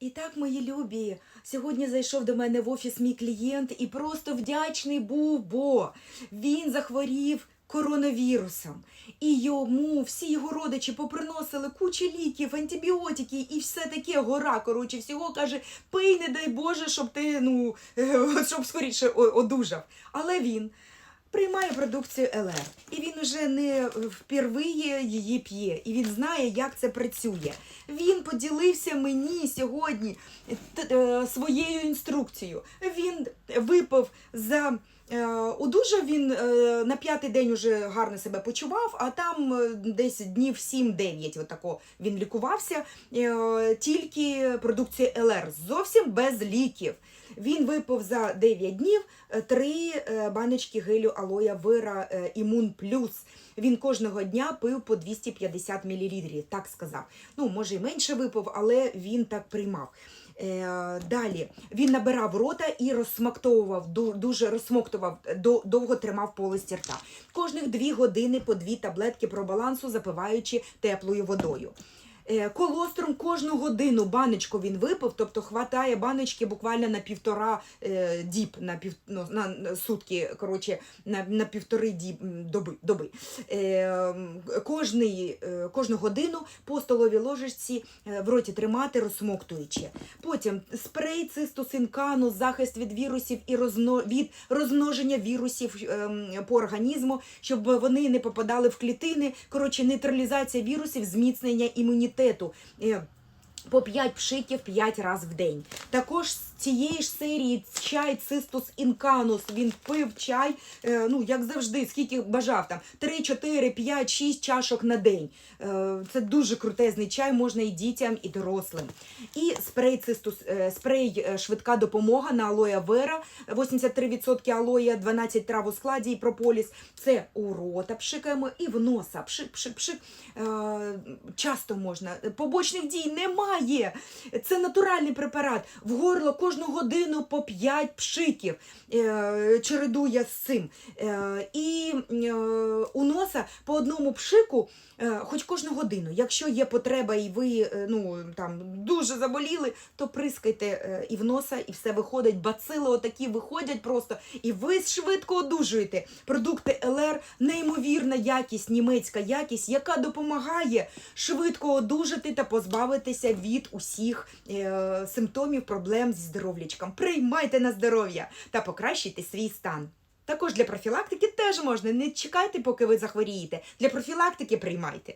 І так, мої любі, сьогодні зайшов до мене в офіс мій клієнт і просто вдячний був, бо він захворів коронавірусом. І йому всі його родичі поприносили кучу ліків, антибіотики і все таке гора. Коротше, всього каже, пий, не дай Боже, щоб ти ну щоб скоріше одужав. Але він. Приймає продукцію ЛР, і він уже не впервые її п'є, і він знає, як це працює. Він поділився мені сьогодні е, своєю інструкцією. Він випив за е, одужав він е, на п'ятий день уже гарно себе почував, а там е, десь днів 7-9 отако він лікувався. е, Тільки продукція ЛР, зовсім без ліків. Він випив за 9 днів е, три е, баночки гелю алоя вира е, Імун Плюс. Він кожного дня пив по 250 мл, так сказав. Ну, може, і менше випив, але він так приймав. Е, далі він набирав рота і розсмактовував, ду- дуже розсмоктував, довго тримав полості рта. Кожних дві години по дві таблетки пробалансу, запиваючи теплою водою. Е, Колострум кожну годину баночку він випив, тобто хватає баночки буквально на півтора е, діб, на, пів, ну, на, сутки, коротше, на, на півтори діб, доби. доби. Е, кожний, кожну годину по столовій ложечці в роті тримати, розсмоктуючи. Потім спрей цистусинкану, захист від вірусів і розно, від розмноження вірусів по організму, щоб вони не попадали в клітини. Коротше, нейтралізація вірусів, зміцнення імунітету. Е, по 5 пшиків 5 разів в день. Також цієї ж серії чай цистус інканус. Він пив чай, е, ну як завжди, скільки бажав там 3, 4, 5, 6 чашок на день. Е, це дуже крутезний чай, можна і дітям, і дорослим. І спрей цистус, е, спрей швидка допомога на алоя вера, 83% алоя, 12 трав у складі і прополіс. Це у рота пшикаємо і в носа. Пшик, пшик, пшик. Часто можна. Побочних дій немає. Це натуральний препарат. В горло кожну годину по 5 пшиків. Е, чередує з цим. Е, і е, у носа по одному пшику, хоч кожну годину. Якщо є потреба і ви ну, там, дуже заболіли, то прискайте і в носа, і все виходить. Бацили отакі виходять просто, і ви швидко одужуєте. Продукти ЛР неймовірна якість, німецька якість, яка допомагає швидко одужати та позбавитися від усіх симптомів проблем зі здоров'ячком. Приймайте на здоров'я та покращуйте свій стан. Також для профілактики теж можна. Не чекайте, поки ви захворієте. Для профілактики приймайте.